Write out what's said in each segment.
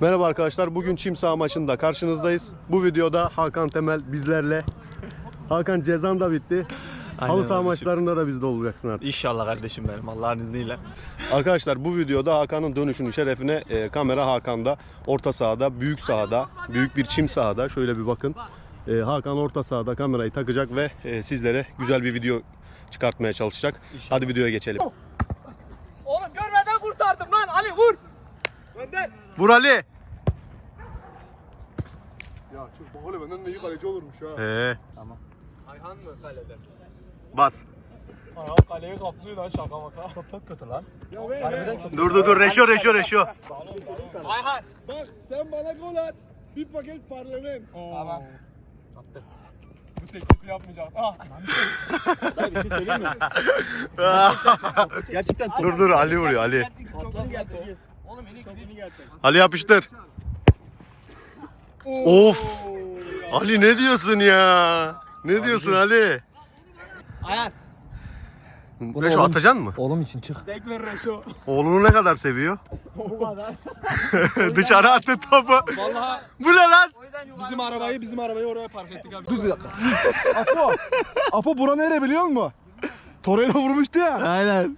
Merhaba arkadaşlar. Bugün çim saha maçında karşınızdayız. Bu videoda Hakan Temel bizlerle. Hakan cezan da bitti. Aynen Halı saha kardeşim. maçlarında da bizde olacaksın artık. İnşallah kardeşim benim Allah'ın izniyle. Arkadaşlar bu videoda Hakan'ın dönüşünün şerefine e, kamera Hakan'da orta sahada, büyük sahada, büyük bir çim sahada. Şöyle bir bakın. E, Hakan orta sahada kamerayı takacak ve e, sizlere güzel bir video çıkartmaya çalışacak. Hadi videoya geçelim. Oğlum görmeden kurtardım lan Ali vur. Gönder. Vur Ali. Ya çok Bahole benden de iyi kaleci olurmuş ha. Ee, Ayhan mı kalede? bas. Ayhan kaleyi kaplıyor lan şaka maka. Çok kötü lan. Ya be, Harbiden çok. Dur dur dur reşo reşo reşo. Ayhan. Bak sen bana gol at. Bir paket parlament. Tamam. Bu teklifi yapmayacak. Ah. Daha bir şey söyleyeyim mi? Gerçekten dur dur Ali vuruyor Ali. Çok geldi. Oğlum. Ali yapıştır. Of. Ali ne diyorsun ya? Ne diyorsun Ali? Ayhan. Reşo atacaksın mı? Oğlum için çık. Dekler Reşo. Oğlunu ne kadar seviyor? Dışarı attı topu. Vallahi Bu ne lan? bizim arabayı bizim arabayı oraya park ettik abi. Dur bir dakika. Apo. Apo bura nere biliyor musun? Torreira vurmuştu ya. Aynen.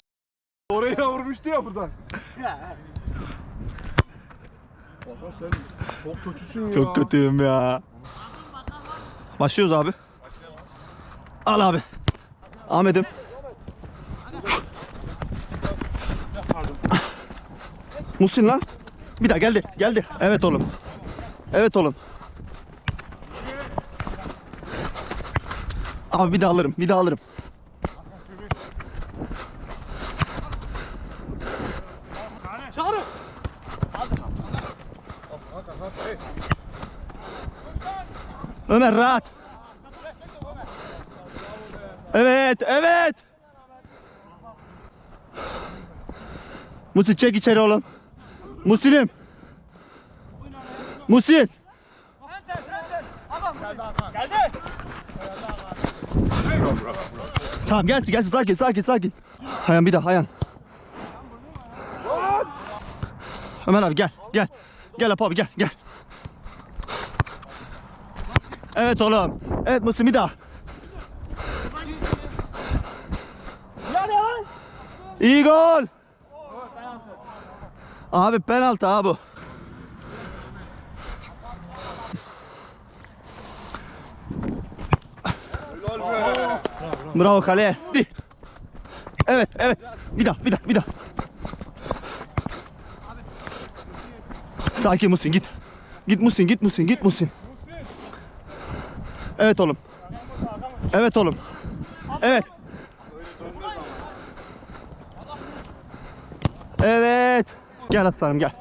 Torreira vurmuştu ya buradan. Baba sen çok kötüsün ya. Çok kötüyüm ya. Başlıyoruz abi. Al abi. Ahmet'im. Muhsin lan. Bir daha geldi. Geldi. Evet oğlum. Evet oğlum. Abi bir daha alırım. Bir daha alırım. Ömer rahat. Evet, evet. Musi çek içeri oğlum. Musin'im. Musin. Geldi. Tamam gelsin gelsin sakin sakin sakin. Hayan bir daha Hayan. Ömer abi gel gel. Gel abi gel gel. Evet oğlum. Evet Musi bir daha. İyi gol. Abi penaltı abi. Bravo kale. Evet evet. Bir daha bir daha bir daha. Sakin Musin git. Git Musin git Musin git Musin. Evet oğlum. Evet oğlum. Evet. Evet. Gel aslanım gel.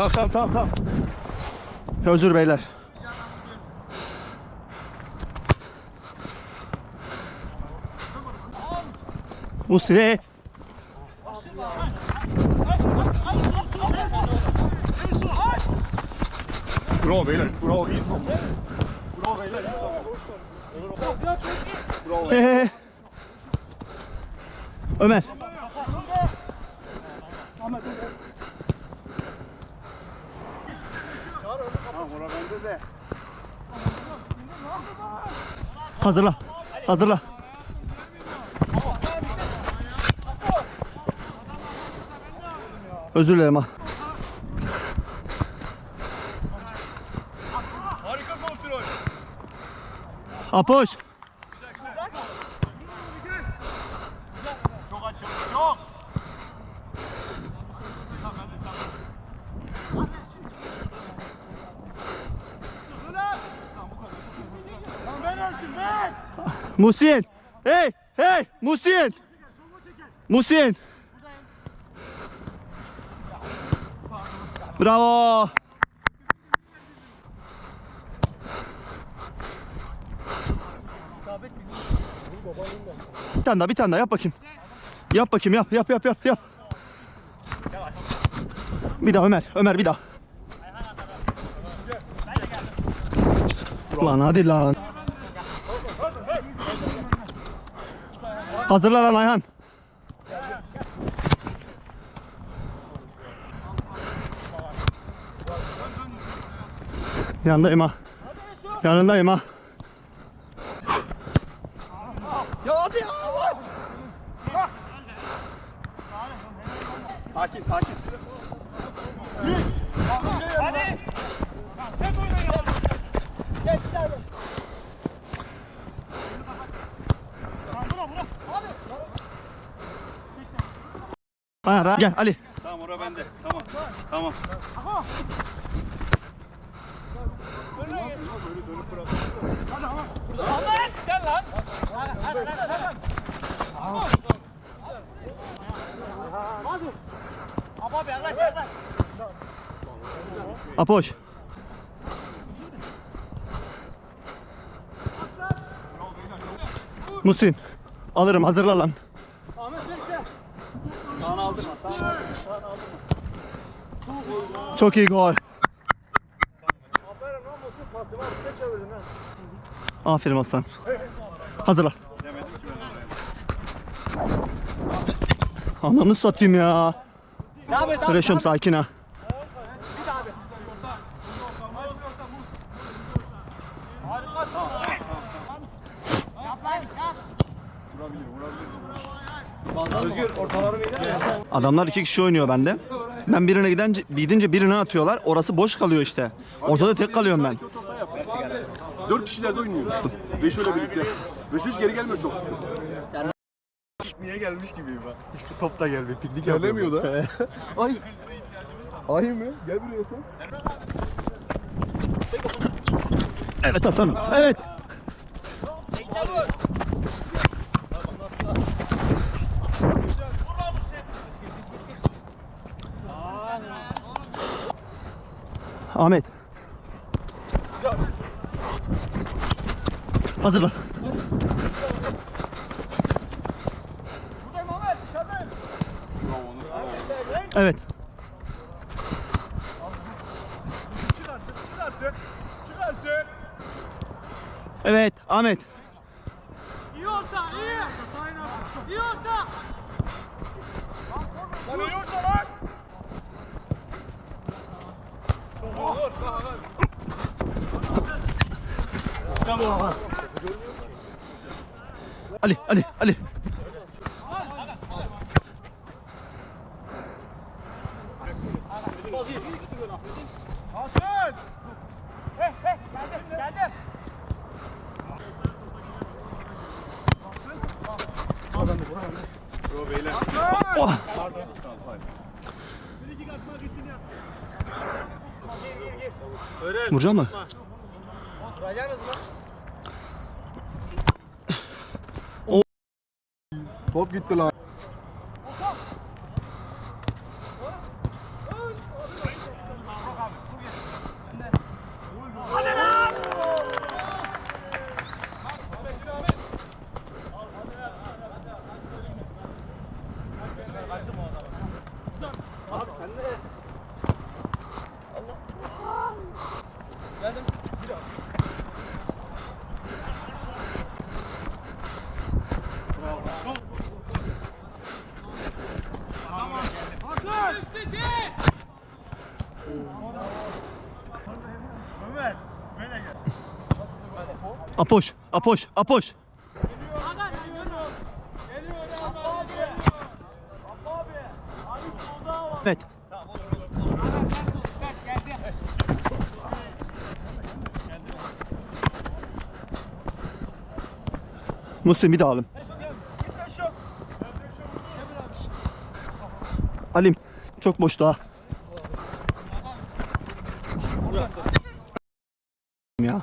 Tamam tamam tamam tamam. Özür beyler. Musre. Bravo beyler. Bravo iyi top. Ee, Ömer. Hazırla. Hazırla. Özür dilerim ha. Harika kontrol. Apoş. Musin. Hey hey Musin. Musin. Bravo. Bir tane daha bir tane daha yap bakayım. Yap bakayım yap yap yap yap yap. Bir daha Ömer. Ömer bir daha. Lan hadi lan. Hazırla lan Ayhan. Yanındayım ha. Yanındayım ha. Ya hadi ya. Sakin sakin. Rahat. Gel Ali. Tamam ora bende. Tamam. Tamam. Apoş. Musin. Alırım hazırla lan. Çok iyi gol. Aferin Aslan. Hazırla. Ananı satayım ya. Reşom sakin ha. Yap lan yap. Özgür ortaları mıydı? Adamlar iki kişi oynuyor bende. Ben birine gidince, gidince birine atıyorlar. Orası boş kalıyor işte. Ortada tek kalıyorum ben. Dört kişilerde oynuyor. Beş öyle birlikte. Beş üç geri gelmiyor çok şükür. Niye gelmiş gibiyim ben. Hiç top da gelmiyor. Piknik Gelemiyor da. Ay. Ay mı? Gel buraya sen. Evet aslanım. Evet. Ahmet. Hazırla. Evet. Evet Ahmet. İyi orta iyi. İyi orta. Lan iyi orta lan. Ali Ali Ali. Hey hey geldim geldim. Oh. Mı? Vuracaksınız mı? Top gitti lan. Apoş, Apoş, Apoş. Evet. Musim bir daha alayım. Alim çok boş daha. Ya.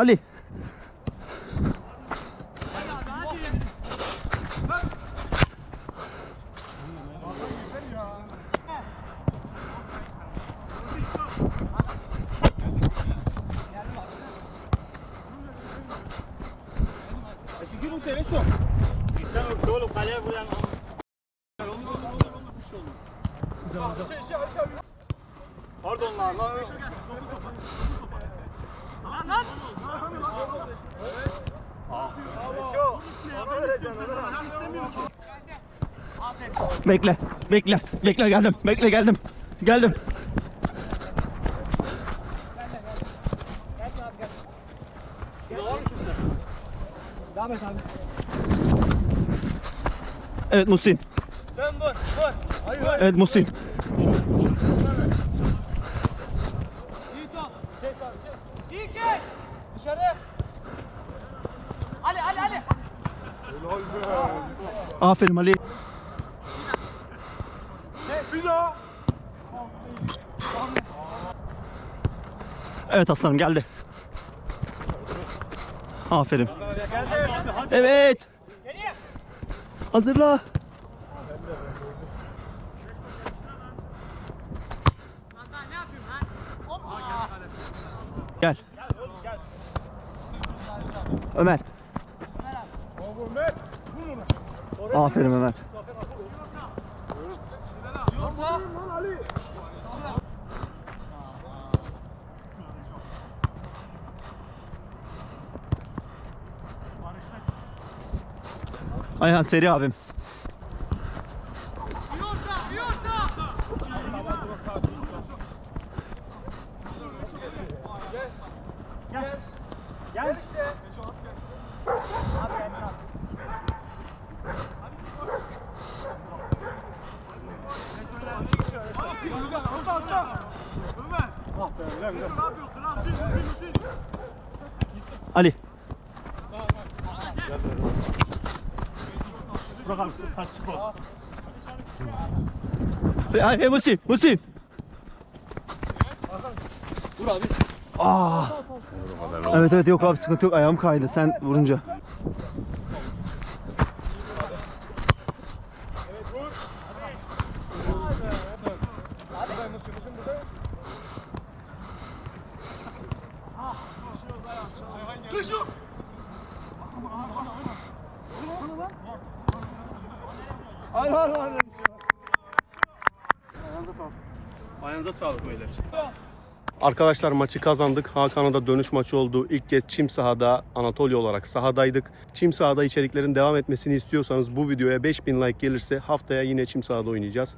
Ali. Pardon lan. Bekle, bekle, bekle geldim, bekle geldim, geldim. Devam et abi. Evet Muhsin, Dön vur vur. evet Muhsin. İyi top. Kes abi kes. İyi kes. Dışarı. Ali Ali Ali. Aferin Ali. Evet aslanım geldi. Aferin. Evet. Hazırla. Gel. Ömer. Aferin Ömer. Ayhan seri abim. Yurtta. Gel. Gel işte. Ali. Ay, hey Musi, Musi. Vur abi. Aa. Evet evet yok abi sıkıntı yok ayağım kaydı sen vurunca. Ayağınıza sağlık beyler. Arkadaşlar maçı kazandık. Hakan'a da dönüş maçı oldu. İlk kez çim sahada Anatolia olarak sahadaydık. Çim sahada içeriklerin devam etmesini istiyorsanız bu videoya 5000 like gelirse haftaya yine çim sahada oynayacağız.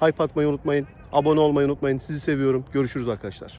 Hype atmayı unutmayın. Abone olmayı unutmayın. Sizi seviyorum. Görüşürüz arkadaşlar.